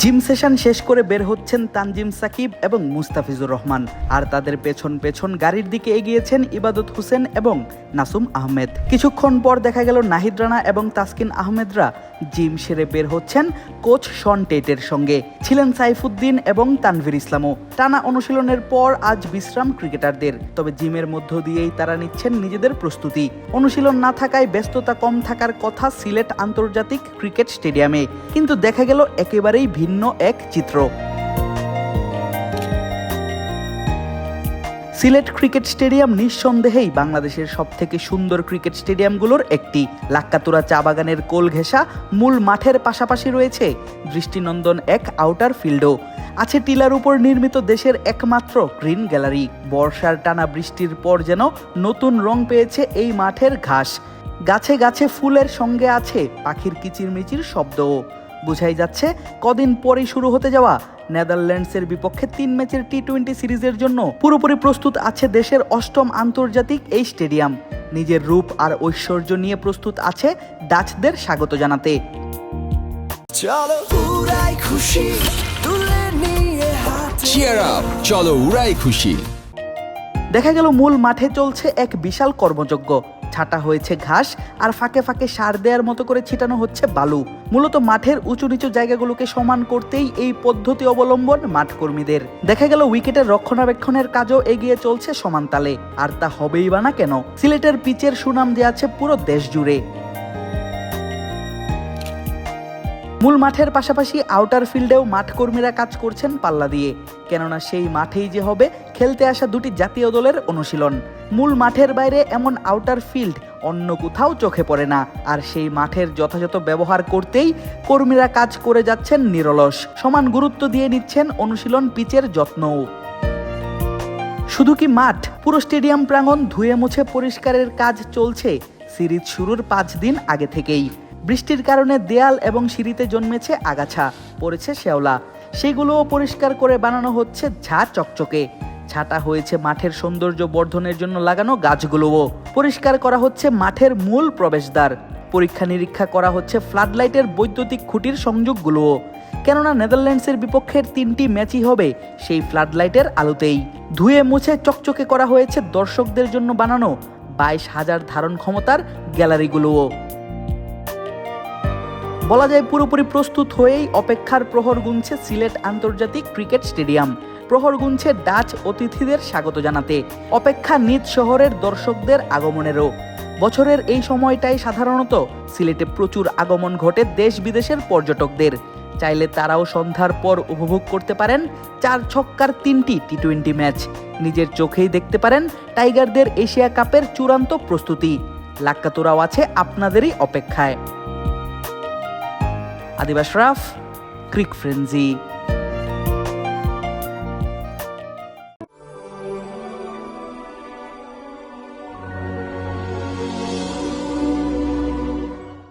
Gym session শেষ করে বের হচ্ছেন তানজিম সাকিব এবং মুস্তাফিজুর রহমান। আর তাদের পেছন পেছন গাড়ির দিকে এগিয়েছেন ইবাদত হোসেন এবং নাসুম আহমেদ। কিছুক্ষণ পর দেখা গেল নাহিদ রানা এবং তাসকিন আহমেদরা জিম সেরে বের হচ্ছেন কোচ শন টেটের সঙ্গে। ছিলেন সাইফুদ্দিন এবং তানভীর ইসলামও। টানা অনুশীলনের পর আজ বিশ্রাম ক্রিকেটারদের। তবে জিমের মধ্য দিয়েই তারা নিচ্ছেন নিজেদের প্রস্তুতি। অনুশীলন না থাকায় ব্যস্ততা কম থাকার কথা সিলেট আন্তর্জাতিক ক্রিকেট স্টেডিয়ামে। কিন্তু দেখা গেল একেবারেই ভিন্ন এক চিত্র। সিলেট ক্রিকেট স্টেডিয়াম নিঃসন্দেহেই বাংলাদেশের সবথেকে সুন্দর ক্রিকেট স্টেডিয়ামগুলোর একটি। লাক্কাতুরা চা বাগানের কোল ঘেঁষা মূল মাঠের পাশাপাশি রয়েছে দৃষ্টিনন্দন এক আউটার ফিল্ডও। আছে টিলার উপর নির্মিত দেশের একমাত্র গ্রিন গ্যালারি। বর্ষার টানা বৃষ্টির পর যেন নতুন রং পেয়েছে এই মাঠের ঘাস। গাছে গাছে ফুলের সঙ্গে আছে পাখির কিচিরমিচির শব্দও। বোঝাই যাচ্ছে কদিন পরেই শুরু হতে যাওয়া নেদারল্যান্ডসের বিপক্ষে তিন ম্যাচের টি টোয়েন্টি সিরিজের জন্য পুরোপুরি প্রস্তুত আছে দেশের অষ্টম আন্তর্জাতিক এই স্টেডিয়াম। নিজের রূপ আর ঐশ্বর্য নিয়ে প্রস্তুত আছে ডাচদের স্বাগত জানাতে। চলো উড়াই খুশি তুলে নিয়ে চিয়ার আপ চলো উড়াই খুশি। দেখা গেল মূল মাঠে চলছে এক বিশাল কর্মযজ্ঞ। ছাটা হয়েছে ঘাস আর ফাঁকে ফাঁকে সার দেওয়ার মতো করে ছিটানো হচ্ছে বালু। মূলত মাঠের উঁচু নিচু জায়গাগুলোকে সমান করতেই এই পদ্ধতি অবলম্বন মাঠ কর্মীদের দেখা গেল উইকেটের রক্ষণাবেক্ষণের কাজও এগিয়ে চলছে সমান তালে। আর তা হবেই বা না কেন, সিলেটের পিচের সুনাম দেওয়া আছে পুরো দেশ জুড়ে। মূল মাঠের পাশাপাশি আউটার ফিল্ডেও মাঠ কর্মীরা কাজ করছেন পাল্লা দিয়ে। কেননা সেই মাঠেই যে হবে, খেলতে আসা দুটি জাতীয় দলের অনুশীলন। মূল মাঠের বাইরে এমন আউটার ফিল্ড অন্য কোথাও চোখে পড়ে না। আর সেই মাঠের যথাযথ ব্যবহার করতেই কর্মীরা কাজ করে যাচ্ছেন নিরলস। সমান গুরুত্ব দিয়ে নিচ্ছেন অনুশীলন পিচের যত্নও। শুধু কি মাঠ, পুরো স্টেডিয়াম প্রাঙ্গণ ধুয়ে মুছে পরিষ্কারের কাজ চলছে? সিরিজ শুরুর পাঁচ দিন আগে থেকেই। বৃষ্টির কারণে দেয়াল এবং সিঁড়িতে জন্মেছে আগাছা, পড়েছে শেওলা সেগুলোও পরিষ্কার করে বানানো হচ্ছে ঝা চকচকে। ছাটা হয়েছে মাঠের সৌন্দর্য বর্ধনের জন্য লাগানো গাছগুলোও। পরিষ্কার করা হচ্ছে মাঠের মূল প্রবেশদ্বার। পরীক্ষা নিরীক্ষা করা হচ্ছে ফ্লাড লাইটের বৈদ্যুতিক খুঁটির সংযোগগুলোও। কেননা নেদারল্যান্ডসের বিপক্ষের তিনটি ম্যাচই হবে সেই ফ্লাড লাইটের আলোতেই। ধুয়ে মুছে চকচকে করা হয়েছে দর্শকদের জন্য বানানো বাইশ হাজার ধারণ ক্ষমতার গ্যালারিগুলোও। বলা যায় পুরোপুরি প্রস্তুত হয়েই অপেক্ষার প্রহর গুনছে সিলেট আন্তর্জাতিক ক্রিকেট স্টেডিয়াম। প্রহর গুনছে ডাচ অতিথিদের স্বাগত জানাতে। অপেক্ষা নিজ শহরের দর্শকদের আগমনেরও। বছরের এই সময়টাই সাধারণত সিলেটে প্রচুর আগমন ঘটে দেশ বিদেশের পর্যটকদের। চাইলে তারাও সন্ধ্যার পর উপভোগ করতে পারেন চার ছক্কার তিনটি টি টোয়েন্টি ম্যাচ। নিজের চোখেই দেখতে পারেন টাইগারদের এশিয়া কাপের চূড়ান্ত প্রস্তুতি। লাক্কাতুরাও আছে আপনাদেরই অপেক্ষায়। আদিবাস রাফ, ক্রিক ফ্রেন্জি